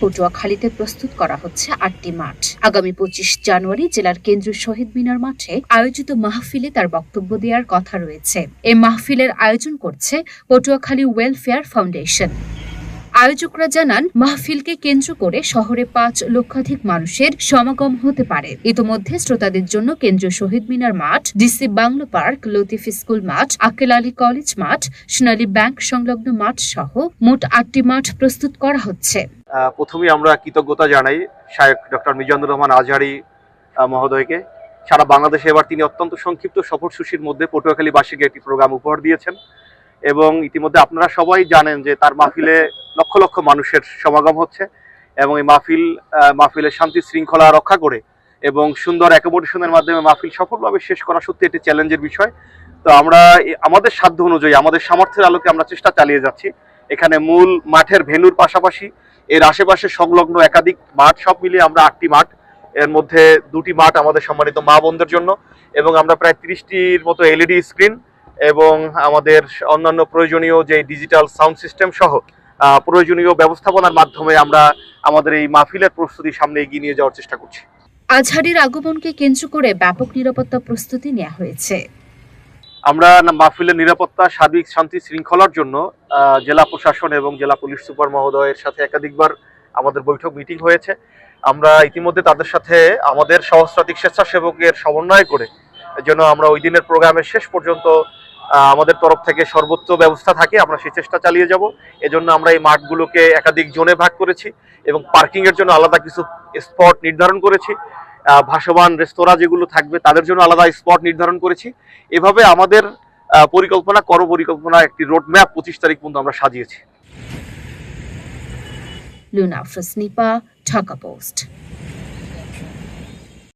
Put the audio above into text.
পটুয়াখালীতে প্রস্তুত করা হচ্ছে আটটি মাঠ। আগামী পঁচিশ জানুয়ারি জেলার কেন্দ্রীয় শহীদ মিনার মাঠে আয়োজিত মাহফিলে তার বক্তব্য দেওয়ার কথা রয়েছে। এ মাহফিলের আয়োজন করছে পটুয়াখালী ওয়েলফেয়ার ফাউন্ডেশন। আয়োজকরা জানান, মাহফিলকে কেন্দ্র করে শহরে পাঁচ লক্ষাধিক মানুষের সমাগম হতে পারে। ইতোমধ্যে শ্রোতাদের জন্য কেন্দ্রীয় শহীদ মিনার মাঠ, DC bungalow park, Latif school মাঠ, আকেল আলী কলেজ মাঠ, সোনালী ব্যাংক সংলগ্ন মাঠ সহ মোট আটটি মাঠ প্রস্তুত করা হচ্ছে। প্রথমেই আমরা কৃতজ্ঞতা জানাই শায়ক ডক্টর মিজানুর রহমান আজহারি মহোদয়কে। সারা বাংলাদেশে এবার তিনি অত্যন্ত সংক্ষিপ্ত সফরসূচির মধ্যে পটুয়াখালীবাসীকে একটি প্রোগ্রাম উপহার দিয়েছেন এবং ইতিমধ্যে আপনারা সবাই জানেন যে তার মাহফিলে লক্ষ লক্ষ মানুষের সমাগম হচ্ছে এবং এই মাহফিল মাহফিলের শান্তি শৃঙ্খলা রক্ষা করে এবং সুন্দর অ্যাকোমোডেশনের মাধ্যমে মাহফিল সফলভাবে শেষ করা সত্যি একটি চ্যালেঞ্জের বিষয়। তো আমরা আমাদের সাধ্য অনুযায়ী, আমাদের সামর্থ্যের আলোকে আমরা চেষ্টা চালিয়ে যাচ্ছি। এখানে মূল মাঠের ভেন্যুর পাশাপাশি এর আশেপাশে সংলগ্ন একাধিক মাঠ, সব মিলিয়ে আমরা আটটি মাঠ। এর মধ্যে দুটি মাঠ আমাদের সম্মানিত মা বোনদের জন্য এবং আমরা প্রায় তিরিশটির মতো এলইডি স্ক্রিন এবং আমাদের অন্যান্য প্রয়োজনীয় যে ডিজিটাল সাউন্ড সিস্টেম সহ প্রয়োজনীয় ব্যবস্থাপনার মাধ্যমে আমরা আমাদের এই মাহফিলের প্রস্তুতি সামনে এগিয়ে নিয়ে যাওয়ার চেষ্টা করছি। আজহারির আগমনকে কেন্দ্র করে ব্যাপক নিরাপত্তা প্রস্তুতি নেওয়া হয়েছে। আমরা মাহফিলের নিরাপত্তা, সার্বিক শান্তি শৃঙ্খলার জন্য জেলা প্রশাসন এবং জেলা পুলিশ সুপার মহোদয়ের সাথে একাধিকবার আমাদের বৈঠক মিটিং হয়েছে। আমরা ইতিমধ্যে তাদের সাথে আমাদের সহস্রাধিক স্বেচ্ছাসেবকের সমন্বয় করে যেন আমরা ওই দিনের প্রোগ্রামের শেষ পর্যন্ত আমাদের তরফ থেকে সর্বোচ্চ ব্যবস্থা থাকে, আমরা সেই চেষ্টা চালিয়ে যাব। এজন্য আমরা এই মাঠগুলোকে একাধিক জোনে ভাগ করেছি এবং পার্কিংয়ের জন্য আলাদা কিছু স্পট নির্ধারণ করেছি। ভাসমান রেস্তোরাঁ যেগুলো থাকবে, তাদের জন্য আলাদা স্পট নির্ধারণ করেছি। এভাবে আমাদের পরিকল্পনা কর পরিকল্পনা একটি রোড ম্যাপ পঁচিশ তারিখ পর্যন্ত আমরা সাজিয়েছি। লুনা ফ্রসনিপা ঢাকা পোস্ট।